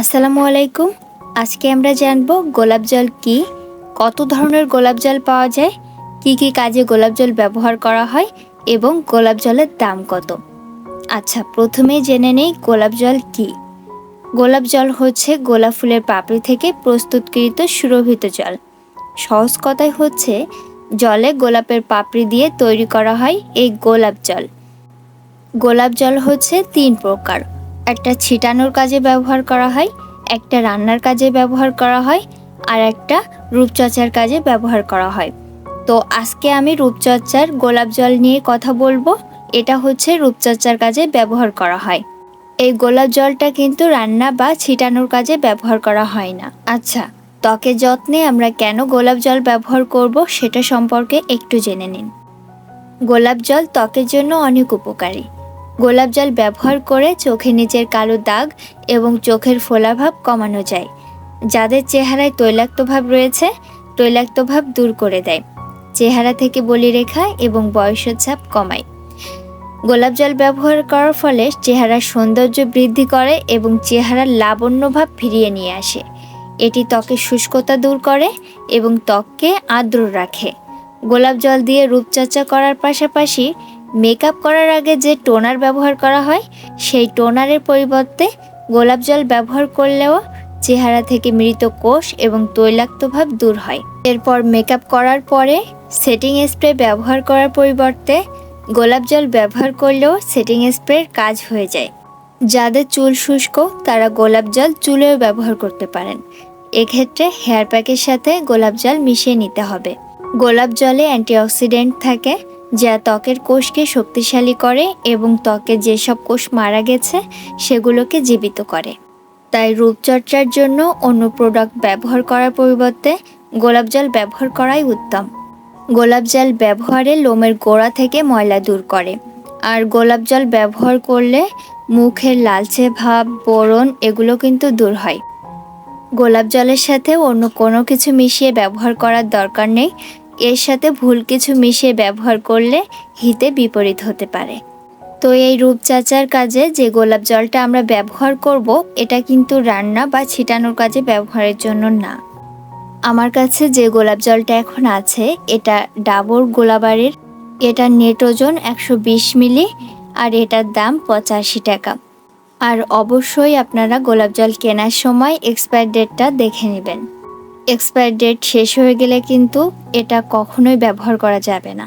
আসসালামু আলাইকুম। আজকে আমরা জানব গোলাপ জল কি, কত ধরনের গোলাপ জল পাওয়া যায়, কি কি কাজে গোলাপ জল ব্যবহার করা হয় এবং গোলাপ জলের দাম কত। আচ্ছা প্রথমেই জেনে নেই গোলাপ জল কি। গোলাপ জল হচ্ছে গোলাপ ফুলের পাপড়ি থেকে প্রস্তুতকৃত সুরভিত জল। সহজ কথায় হচ্ছে, জলে গোলাপের পাপড়ি দিয়ে তৈরি করা হয় এই গোলাপ জল। গোলাপ জল হচ্ছে তিন প্রকার। একটা ছিটানোর কাজে ব্যবহার করা হয়, একটা রান্নার কাজে ব্যবহার করা হয়, আর একটা রূপচর্চার কাজে ব্যবহার করা হয়। তো আজকে আমি রূপচর্চার গোলাপ জল নিয়ে কথা বলব। এটা হচ্ছে রূপচর্চার কাজে ব্যবহার করা হয়। এই গোলাপ জলটা কিন্তু রান্না বা ছিটানোর কাজে ব্যবহার করা হয় না। আচ্ছা ত্বকের যত্নে আমরা কেন গোলাপ জল ব্যবহার করব সেটা সম্পর্কে একটু জেনে নিন। গোলাপ জল ত্বকের জন্য অনেক উপকারী। গোলাপ জল ব্যবহার করে চোখে নিচের কালো দাগ এবং চোখের ফোলাভাব কমানো যায়। যাদের চেহারায় তৈলাক্ত ভাব রয়েছে, তৈলাক্ত ভাব দূর করে দেয়। চেহারা থেকে বলিরেখা এবং বয়সের ছাপ কমায়। গোলাপ জল ব্যবহার করার ফলে চেহারার সৌন্দর্য বৃদ্ধি করে এবং চেহারার লাবণ্য ভাব ফিরিয়ে নিয়ে আসে। এটি ত্বকের শুষ্কতা দূর করে এবং ত্বককে আর্দ্র রাখে। গোলাপ জল দিয়ে রূপচর্চা করার পাশাপাশি মেকআপ করার আগে যে টোনার ব্যবহার করা হয়, সেই টোনারের পরিবর্তে গোলাপ জল ব্যবহার করলেও চেহারা থেকে মৃত কোষ এবং তৈলাক্ত ভাব দূর হয়। এরপর মেকআপ করার পরে সেটিং স্প্রে ব্যবহার করার পরিবর্তে গোলাপ জল ব্যবহার করলেও সেটিং স্প্রের কাজ হয়ে যায়। যাদের চুল শুষ্ক, তারা গোলাপ জল চুলেও ব্যবহার করতে পারেন। এক্ষেত্রে হেয়ার প্যাকের সাথে গোলাপ জল মিশিয়ে নিতে হবে। গোলাপ জলে অ্যান্টিঅক্সিডেন্ট থাকে যা ত্বকের কোষকে শক্তিশালী করে এবং ত্বকে যেসব কোষ মারা গেছে, সেগুলোকে জীবিত করে। তাই রূপচর্চার জন্য অন্য প্রোডাক্ট ব্যবহার করার পরিবর্তে গোলাপ জল ব্যবহার করাই উত্তম। গোলাপ জল ব্যবহারে লোমের গোড়া থেকে ময়লা দূর করে। আর গোলাপ জল ব্যবহার করলে মুখের লালচে ভাব, বোরন এগুলো কিন্তু দূর হয়। গোলাপ জলের সাথে অন্য কোনো কিছু মিশিয়ে ব্যবহার করার দরকার নেই এর সাথে ভুল কিছু মিশিয়ে ব্যবহার করলে হিতে বিপরীত হতে পারে। তো এই রূপচাচার কাজে যে গোলাপ জলটা আমরা ব্যবহার করব, এটা কিন্তু রান্না বা ছিটানোর কাজে ব্যবহারের জন্য না। আমার কাছে যে গোলাপ জলটা এখন আছে, এটা ডাবর গোলাবারের এটার নেট ওজন একশো বিশ মিলি আর এটার দাম পঁচাশি টাকা। আর অবশ্যই আপনারা গোলাপ জল কেনার সময় এক্সপায়ার ডেটটা দেখে নেবেন। এক্সপায়ার ডেট শেষ হয়ে গেলে কিন্তু এটা কখনোই ব্যবহার করা যাবে না।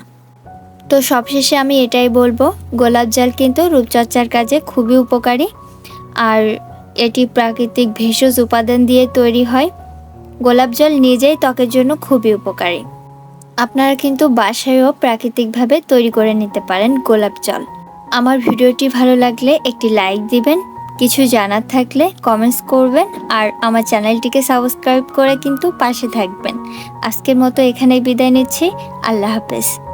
তো সবশেষে আমি এটাই বলব, গোলাপ জল কিন্তু রূপচর্চার কাজে খুবই উপকারী। আর এটি প্রাকৃতিক ভেষজ উপাদান দিয়ে তৈরি হয়। গোলাপ জল নিজেই ত্বকের জন্য খুবই উপকারী। আপনারা কিন্তু বাসায়ও প্রাকৃতিকভাবে তৈরি করে নিতে পারেন গোলাপ জল। আমার ভিডিওটি ভালো লাগলে একটি লাইক দিবেন কিছু জানার থাকলে কমেন্টস করবেন আর আমার চ্যানেলটিকে সাবস্ক্রাইব করে কিন্তু পাশে থাকবেন। আজকের মতো এখানেই বিদায় নিচ্ছি। আল্লাহ হাফেজ।